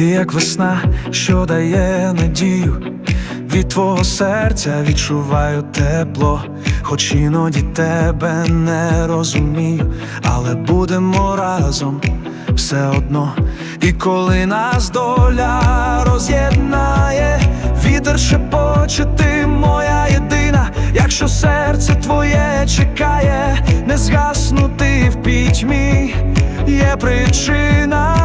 як весна, що дає надію. Від твого серця відчуваю тепло, хоч іноді тебе не розумію, але будемо разом все одно. І коли нас доля роз'єднає, вітер шепоче, ти моя єдина, якщо серце твоє чекає, не згаснути в пітьмі є причина.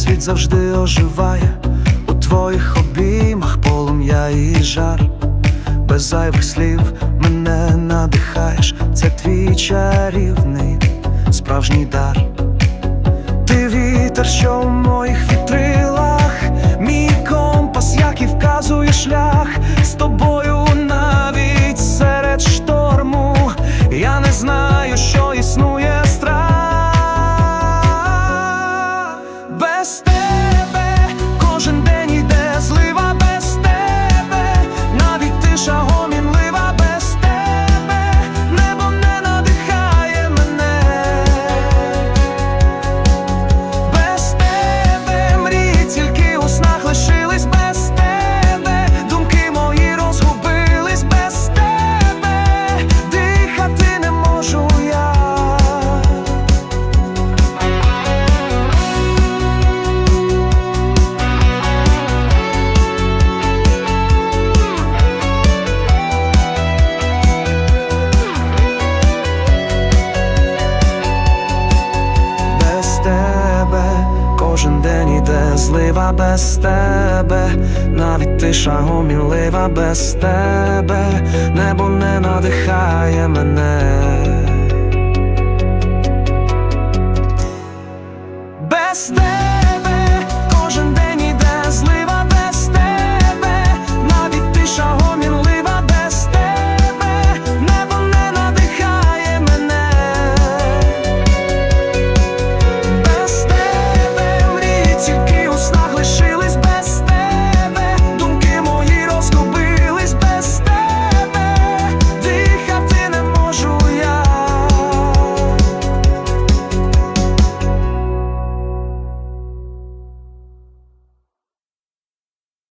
Світ завжди оживає, у твоїх обіймах полум'я і жар, без зайвих слів мене надихаєш, це твій чарівний справжній дар. Ти вітер, що в моїх вітрилах, мій компас, який вказує шлях. З тобою навіть серед шторму. Я не знаю, що існує кожен день іде злива без тебе, навіть тиша гомінлива без тебе, небо не надихає мене.